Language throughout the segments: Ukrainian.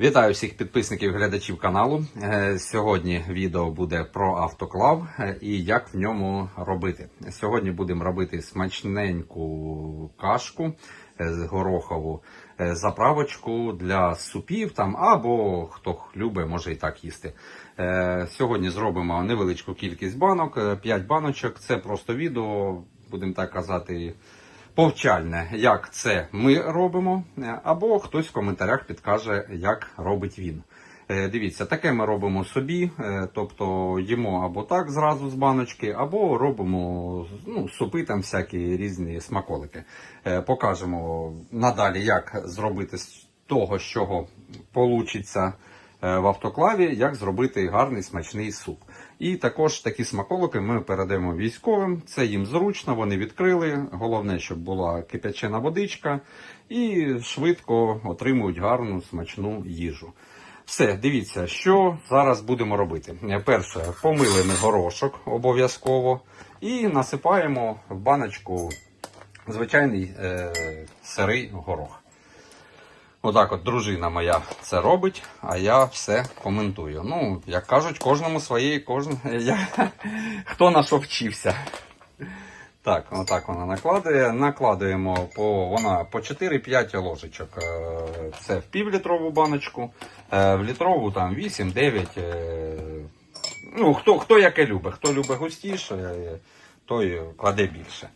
Вітаю всіх підписників глядачів каналу. Е, Сьогодні відео буде про автоклав е, і як в ньому робити. Сьогодні будемо робити смачненьку кашку е, горохову, заправочку для супів там або хто любить, може і так їсти. Сьогодні зробимо невеличку кількість банок, 5 баночок. Це просто відео, будемо так казати повчальне, як це ми робимо, або хтось в коментарях підкаже, як робить він. Е, Дивіться, таке ми робимо собі, е, тобто їмо або так зразу з баночки, або робимо ну, супи там всякі різні смаколики. Е, Покажемо надалі, як зробити з того, з чого получиться е, в автоклаві, як зробити гарний смачний суп. І також такі смаколики ми передаємо військовим. Це їм зручно, вони відкрили. Головне, щоб була кип'ячена водичка, і швидко отримують гарну смачну їжу. Все, дивіться, що зараз будемо робити. Перше, помили ми горошок обов'язково і насипаємо в баночку звичайний е, сирий горох. Отак от дружина моя це робить, а я все коментую. Ну, як кажуть, кожному своєї, кожен... я... хто на що вчився. Так, отак вона накладує. Накладуємо по, вона по 4-5 ложечок. Е, Це в півлітрову баночку, е, в літрову там 8-9. е, Ну, хто, хто яке любить. Хто любить густіше, той кладе більше.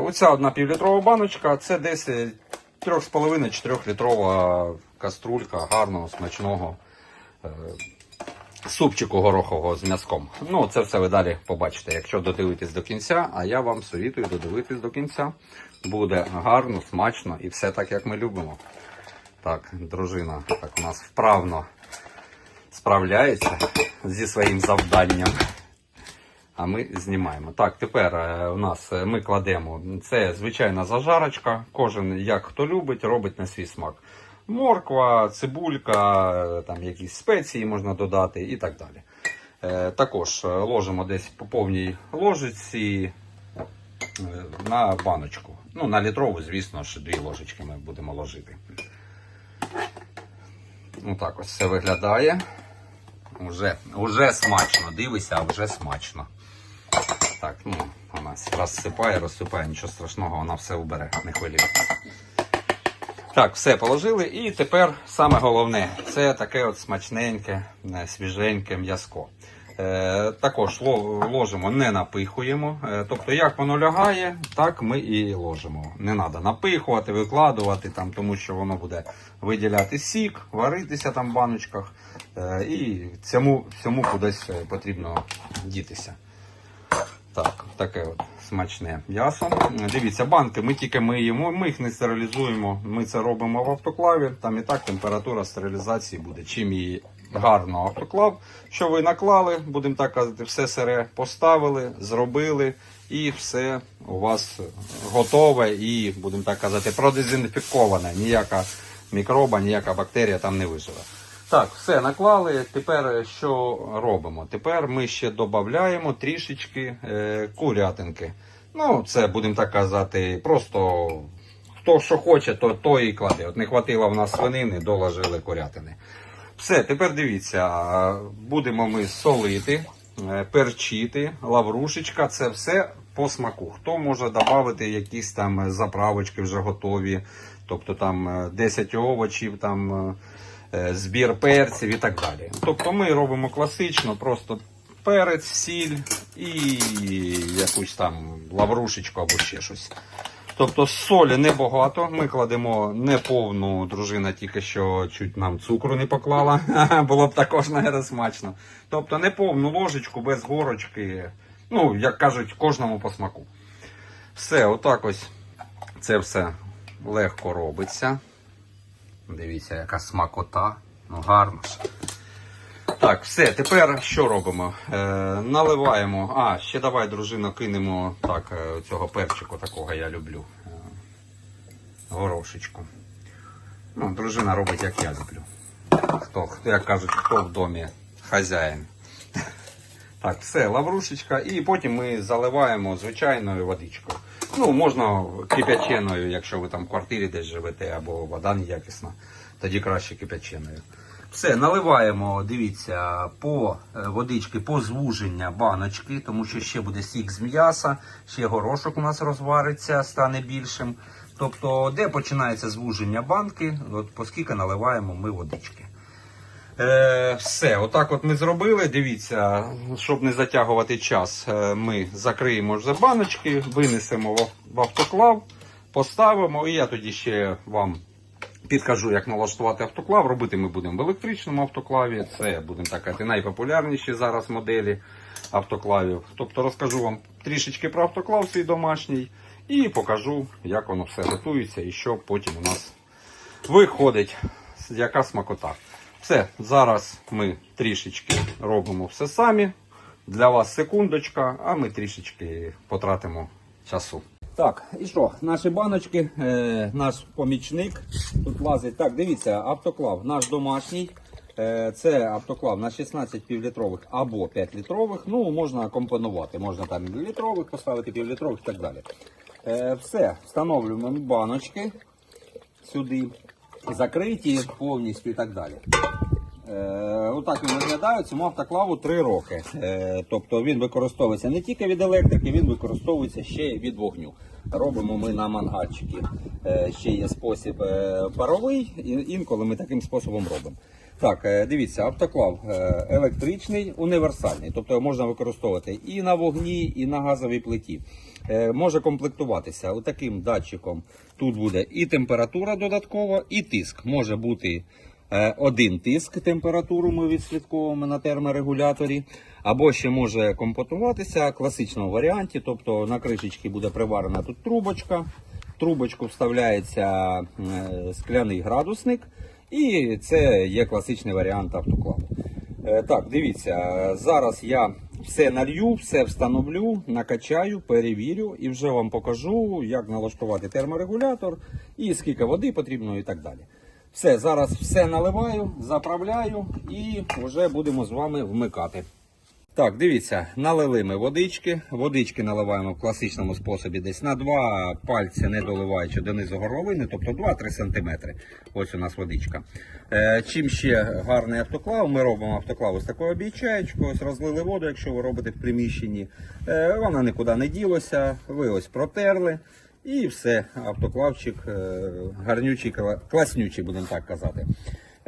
Оця одна півлітрова баночка, це десь 3,5-4 літрова каструлька гарного, смачного е, супчику горохового з м'язком. Ну, це все ви далі побачите, якщо додивитесь до кінця, а я вам совітую додивитись до кінця. Буде гарно, смачно і все так, як ми любимо. Так, дружина так у нас вправно справляється зі своїм завданням. А ми знімаємо. Так, тепер е, у нас е, ми кладемо. Це звичайна зажарочка. Кожен, як хто любить, робить на свій смак. Морква, цибулька, е, там якісь спеції можна додати і так далі. Також ложимо десь по повній ложиці на баночку. Ну, на літрову, звісно ж, дві ложечки ми будемо ложити. Ну так ось все виглядає. Уже, уже смачно. Дивися, вже смачно. Так, ну, вона розсипає, розсипає, нічого страшного, вона все убере, не хвилюйтесь. Так, все положили. І тепер саме головне це таке от смачненьке, свіженьке м'язко. Е, також ложимо, не напихуємо. Е, тобто, як воно лягає, так ми і ложимо. Не треба напихувати, викладувати, там, тому що воно буде виділяти сік, варитися там в баночках. Е, і цьому всьому кудись потрібно дітися. Так, таке от смачне м'ясо. Дивіться, банки ми тільки миємо, ми їх не стерилізуємо. Ми це робимо в автоклаві. Там і так температура стерилізації буде. Чим і гарно автоклав. Що ви наклали, будемо так казати, все сире поставили, зробили, і все у вас готове і, будемо так казати, продезінфіковане. Ніяка мікроба, ніяка бактерія там не виживе. Так, все наклали. Тепер що робимо? Тепер ми ще додаємо трішечки е, курятинки. Ну, це будемо так казати, просто хто що хоче, то, то і кладе. От не хватило в нас свинини, доложили курятини. Все, тепер дивіться, будемо ми солити, е, перчити, лаврушечка, це все по смаку. Хто може додати якісь там заправочки вже готові, тобто там е, 10 овочів, там е, збір перців і так далі. Тобто ми робимо класично, просто перець, сіль і якусь там лаврушечку або ще щось. Тобто солі небагато. Ми кладемо не повну дружина, тільки що чуть нам цукру не поклала. Було б також навіть смачно. Тобто не повну ложечку без горочки. Ну, як кажуть, кожному по смаку. Все, отак ось це все легко робиться. Дивіться, яка смакота. Ну, гарно. Так, все, тепер що робимо? Е, наливаємо. А, ще давай, дружина, кинемо так, е, цього перчику, такого я люблю. Е, горошечку. Ну, дружина робить, як я люблю. Хто, хто як кажуть, хто в домі хазяїн. Так, все, лаврушечка, і потім ми заливаємо звичайною водичкою. Ну, можна кип'яченою, якщо ви там в квартирі десь живете, або вода неякісна, тоді краще кип'яченою. Все, наливаємо, дивіться, по е, водички, по звуження баночки, тому що ще буде сік з м'яса, ще горошок у нас розвариться, стане більшим. Тобто, де починається звуження банки, от поскільки наливаємо ми водички. Е, все, отак от ми зробили. Дивіться, щоб не затягувати час, е, ми закриємо вже баночки, винесемо в автоклав, поставимо, і я тоді ще вам підкажу, як налаштувати автоклав. Робити ми будемо в електричному автоклаві. Це будемо так казати, найпопулярніші зараз моделі автоклавів. Тобто розкажу вам трішечки про автоклав свій домашній і покажу, як воно все готується і що потім у нас виходить, яка смакота. Все, зараз ми трішечки робимо все самі. Для вас секундочка, а ми трішечки потратимо часу. Так, і що? Наші баночки, е, наш помічник тут лазить. Так, дивіться, автоклав наш домашній. Е, це автоклав на 16 півлітрових або 5 літрових. Ну, можна компонувати. Можна там літрових поставити, півлітрових і так далі. Е, все, встановлюємо баночки сюди, закриті повністю і так далі. Е, Отак він виглядає. Цьому автоклаву 3 роки. Е, тобто він використовується не тільки від електрики, він використовується ще й від вогню. Робимо ми на мангальчики. Е, ще є спосіб е, паровий, інколи ми таким способом робимо. Так, е, дивіться, автоклав е, електричний, універсальний, тобто його можна використовувати і на вогні, і на газовій плиті. Е, Може комплектуватися таким датчиком. Тут буде і температура додаткова, і тиск. Може бути Е, один тиск температуру ми відслідковуємо на терморегуляторі, або ще може компонуватися в класичному варіанті, тобто на кришечці буде приварена тут трубочка, в трубочку вставляється е, скляний градусник, і це є класичний варіант автоклаву. Так, дивіться, зараз я все налью, все встановлю, накачаю, перевірю і вже вам покажу, як налаштувати терморегулятор і скільки води потрібно і так далі. Все, зараз все наливаю, заправляю і вже будемо з вами вмикати. Так, дивіться, налили ми водички. Водички наливаємо в класичному способі десь на два пальці, не доливаючи донизу горловини, тобто 2-3 см. Ось у нас водичка. Е, чим ще гарний автоклав? Ми робимо автоклав ось такою обійчаєчкою, ось розлили воду, якщо ви робите в приміщенні. Е, вона нікуди не ділася, ви ось протерли. І все, автоклавчик е, гарнючий, класнючий, будемо так казати.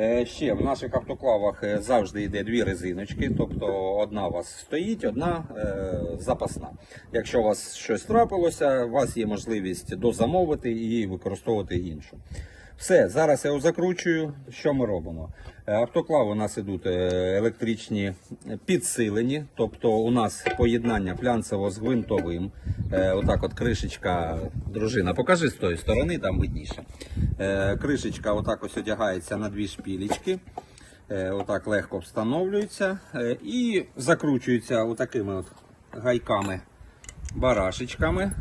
Е, Ще в наших автоклавах е, завжди йде дві резиночки, тобто одна у вас стоїть, одна е, запасна. Якщо у вас щось трапилося, у вас є можливість дозамовити і використовувати іншу. Все, зараз я закручую. Що ми робимо? Е, Автоклав у нас ідуть е, електричні підсилені, тобто у нас поєднання флянцево з гвинтовим. Е, Отак от кришечка, дружина, покажи з тої сторони, там видніше. Е, Кришечка отак ось одягається на дві шпілечки. Е, Отак легко встановлюється е, і закручується отакими от гайками барашечками.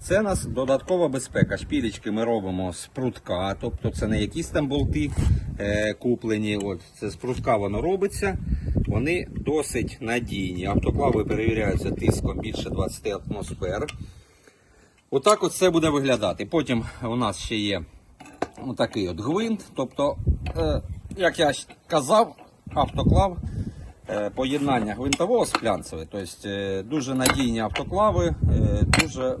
Це у нас додаткова безпека. Шпілечки ми робимо з прутка, тобто це не якісь там болти е, куплені. От, це з прутка воно робиться. Вони досить надійні. Автоклави перевіряються тиском більше 20 атмосфер. Отак от це буде виглядати. Потім у нас ще є отакий от гвинт. Тобто, е, як я казав, автоклав поєднання гвинтового з флянцевим. Тобто е, дуже надійні автоклави, е, дуже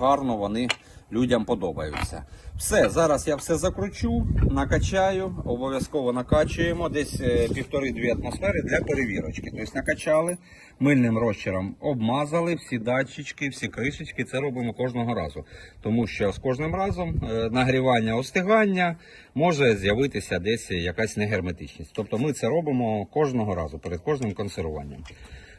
гарно вони людям подобаються. Все, зараз я все закручу, накачаю, обов'язково накачуємо десь е, півтори-дві атмосфери для перевірочки. Тобто накачали, мильним розчером обмазали всі датчички, всі кришечки. Це робимо кожного разу. Тому що з кожним разом е, нагрівання, остигання може з'явитися десь якась негерметичність. Тобто ми це робимо кожного разу перед кожним консервуванням.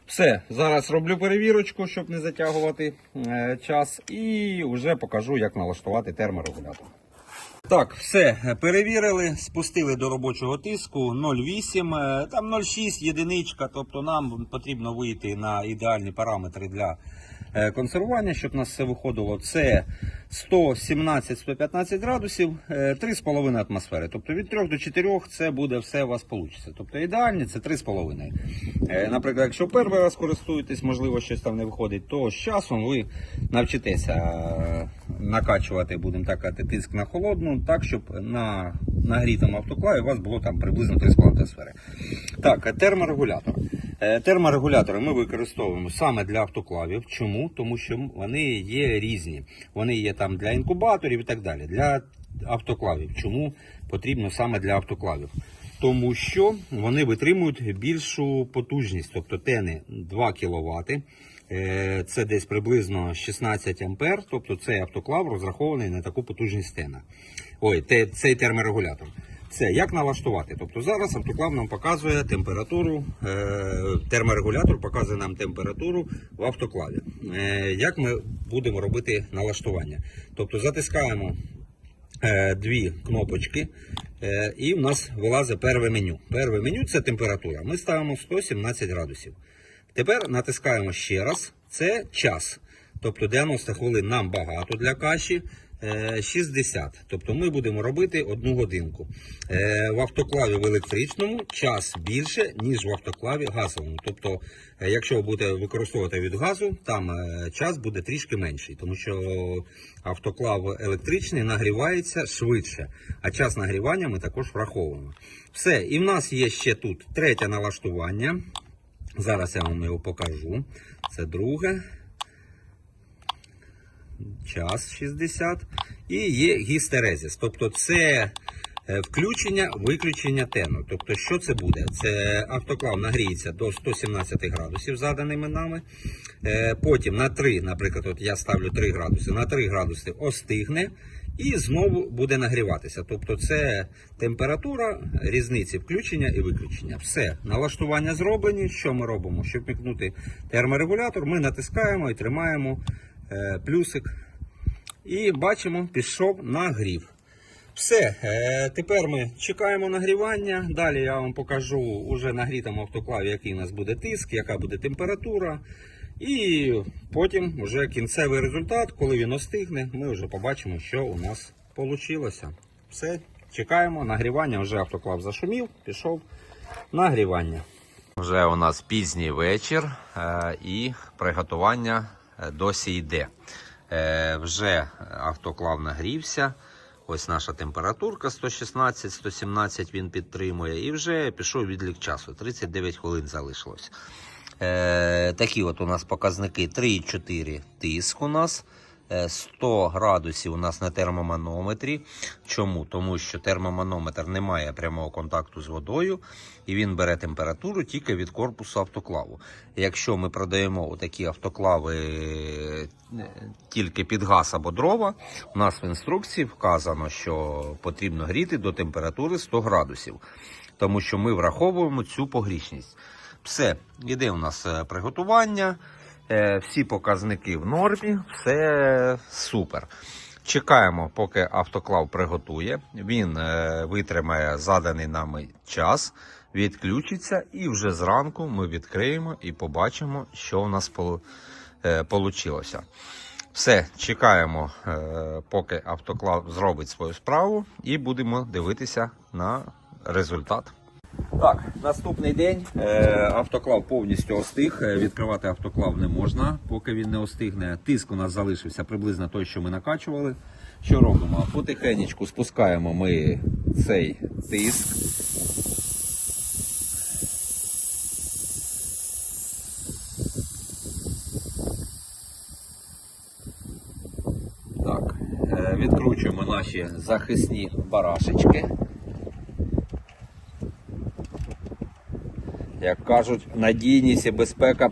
Все, зараз роблю перевірочку, щоб не затягувати е, час, і вже покажу, як налаштувати терморегулятор. Так, все, перевірили, спустили до робочого тиску 0,8, е, там 0,6 єдиничка, тобто нам потрібно вийти на ідеальні параметри для консервування, щоб у нас все виходило. Це 117-115 градусів, е, 3,5 атмосфери. Тобто від 3 до 4 це буде все у вас вийде. Тобто ідеальні це 3,5. Е, Наприклад, якщо перший раз користуєтесь, можливо, щось там не виходить, то з часом ви навчитеся е, накачувати, будемо так казати, тиск на холодну, так, щоб на нагрітому автоклаві у вас було там приблизно 3,5 атмосфери. Так, е, терморегулятор. Е, Терморегулятори ми використовуємо саме для автоклавів. Чому? Тому що вони є різні. Вони є там для інкубаторів і так далі. Для автоклавів. Чому потрібно саме для автоклавів? Тому що вони витримують більшу потужність, тобто тени 2 кВт. Е, Це десь приблизно 16 ампер, тобто цей автоклав розрахований на таку потужність тена. Ой, цей терморегулятор. Це як налаштувати? Тобто зараз автоклав нам показує температуру, е, терморегулятор показує нам температуру в автоклаві. Е, Як ми будемо робити налаштування? Тобто затискаємо е, дві кнопочки, і в нас вилазить перше меню. Перше меню це температура. Ми ставимо 117 градусів. Тепер натискаємо ще раз. Це час. Тобто 90 хвилин нам багато для каші. Е, 60. Тобто ми будемо робити одну годинку. Е, В автоклаві в електричному час більше, ніж в автоклаві газовому. Тобто, е, якщо ви будете використовувати від газу, там е, час буде трішки менший, тому що автоклав електричний нагрівається швидше, а час нагрівання ми також враховуємо. Все, і в нас є ще тут третє налаштування. Зараз я вам його покажу. Це друге. Час 60. І є гістерезіс. Тобто це е, включення, виключення тену. Тобто, що це буде? Це автоклав нагріється до 117 градусів, заданими нами. Е, Потім на 3, наприклад, от я ставлю 3 градуси, на 3 градуси остигне. І знову буде нагріватися. Тобто це температура, різниці включення і виключення. Все, налаштування зроблені. Що ми робимо? Щоб вмикнути терморегулятор, ми натискаємо і тримаємо плюсик. І бачимо, пішов нагрів. Все, е, тепер ми чекаємо нагрівання. Далі я вам покажу уже нагрітому автоклаві, який у нас буде тиск, яка буде температура. І потім вже кінцевий результат, коли він остигне, ми вже побачимо, що у нас вийшло. Все, чекаємо. Нагрівання вже автоклав зашумів, пішов нагрівання. Вже у нас пізній вечір е, і приготування е, досі йде. Е, Вже автоклав нагрівся. Ось наша температурка 116-117 він підтримує. І вже пішов відлік часу. 39 хвилин залишилось. Е, Такі от у нас показники 3,4 тиск у нас. Е, 100 градусів у нас на термоманометрі. Чому? Тому що термоманометр не має прямого контакту з водою, і він бере температуру тільки від корпусу автоклаву. Якщо ми продаємо такі автоклави е, тільки під газ або дрова, у нас в інструкції вказано, що потрібно гріти до температури 100 градусів, тому що ми враховуємо цю погрішність. Все, іде у нас е, приготування. Е, Всі показники в нормі, все супер. Чекаємо, поки автоклав приготує. Він е, витримає заданий нами час, відключиться, і вже зранку ми відкриємо і побачимо, що у нас вийшло. Все, чекаємо, е, поки автоклав зробить свою справу, і будемо дивитися на результат. Так, наступний день е, автоклав повністю остиг. Е, Відкривати автоклав не можна, поки він не остигне. Тиск у нас залишився приблизно той, що ми накачували. Що робимо? Потихенечку спускаємо ми цей тиск. Так, е, відкручуємо наші захисні барашечки. Як кажуть, надійність і безпека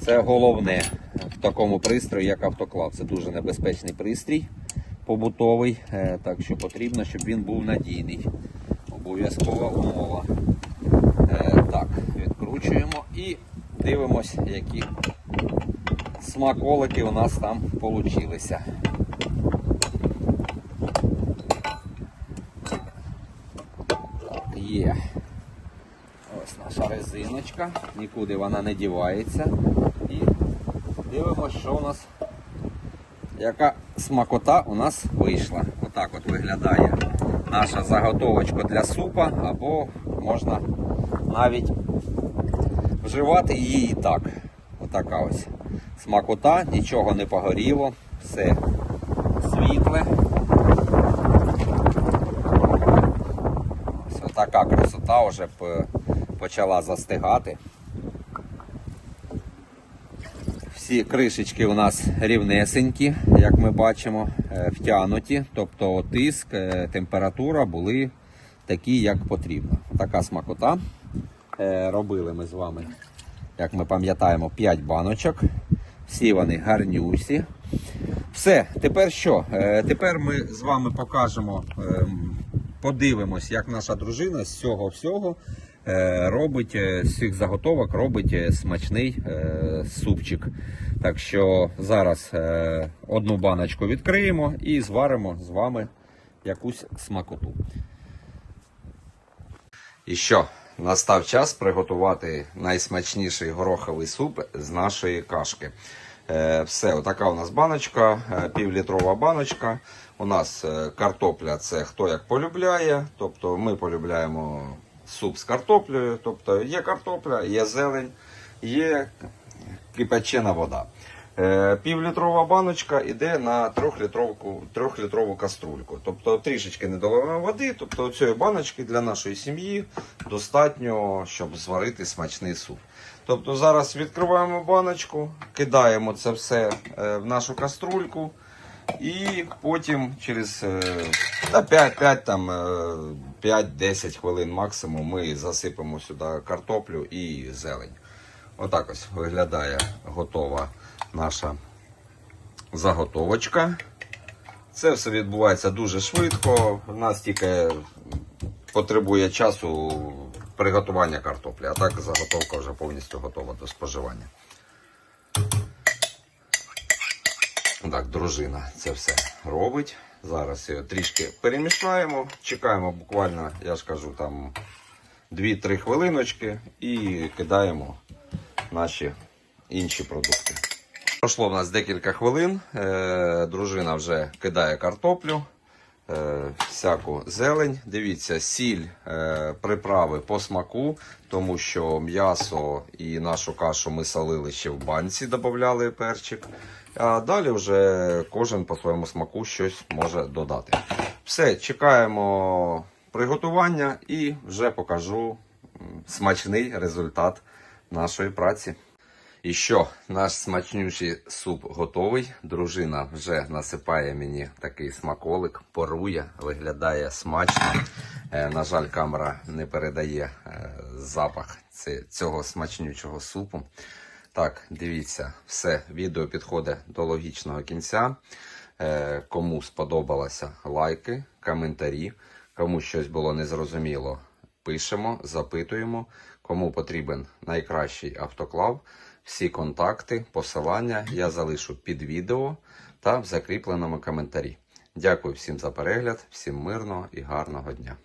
це головне в такому пристрої, як автоклав. Це дуже небезпечний пристрій побутовий, е, так що потрібно, щоб він був надійний. Обов'язкова умова. Е, Так, відкручуємо і дивимось, які смаколики у нас там получилися. Є. Резиночка, нікуди вона не дівається. І дивимося, що у нас, яка смакота у нас вийшла. Отак от виглядає наша заготовочка для супа, або можна навіть вживати її і так. Отака ось смакота, нічого не погоріло, все світле. Ось така красота вже почала застигати. Всі кришечки у нас рівнесенькі, як ми бачимо, е, втягнуті, тобто тиск, е, температура були такі, як потрібно. Така смакота. Е, Робили ми з вами, як ми пам'ятаємо, 5 баночок. Всі вони гарнюсі. Все, тепер що? Тепер ми з вами покажемо, ем, подивимось, як наша дружина з цього всього робить е, з цих заготовок робить е, смачний е, супчик. Так що зараз е, одну баночку відкриємо і зваримо з вами якусь смакоту. І що? Настав час приготувати найсмачніший гороховий суп з нашої кашки. Е, все, отака у нас баночка, е, півлітрова баночка. У нас е, картопля це хто як полюбляє. Тобто ми полюбляємо суп з картоплею. Тобто є картопля, є зелень, є кипячена вода. Е, Півлітрова баночка йде на трьохлітрову, трьохлітрову каструльку. Тобто трішечки не доливаємо води. Тобто цієї баночки для нашої сім'ї достатньо, щоб зварити смачний суп. Тобто зараз відкриваємо баночку, кидаємо це все е, в нашу каструльку. І потім через е, 5, 5, там, е, 5-10 хвилин максимум ми засипемо сюди картоплю і зелень. Отак ось виглядає готова наша заготовочка. Це все відбувається дуже швидко. У нас тільки потребує часу приготування картоплі, а так заготовка вже повністю готова до споживання. Так, дружина це все робить. Зараз його трішки перемішаємо, чекаємо буквально, я ж кажу, там 2-3 хвилиночки і кидаємо наші інші продукти. Пройшло в нас декілька хвилин. Е, дружина вже кидає картоплю, е, всяку зелень. Дивіться, сіль, е, приправи по смаку, тому що м'ясо і нашу кашу ми солили ще в банці, додавали перчик. А далі вже кожен по своєму смаку щось може додати. Все, чекаємо приготування і вже покажу смачний результат нашої праці. І що, наш смачнючий суп готовий. Дружина вже насипає мені такий смаколик, порує, виглядає смачно. Е, на жаль, камера не передає е, запах цього смачнючого супу. Так, дивіться, все, відео підходить до логічного кінця. Е, кому сподобалося, лайки, коментарі. Кому щось було незрозуміло, пишемо, запитуємо. Кому потрібен найкращий автоклав, всі контакти, посилання я залишу під відео та в закріпленому коментарі. Дякую всім за перегляд, всім мирного і гарного дня.